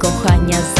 кохання.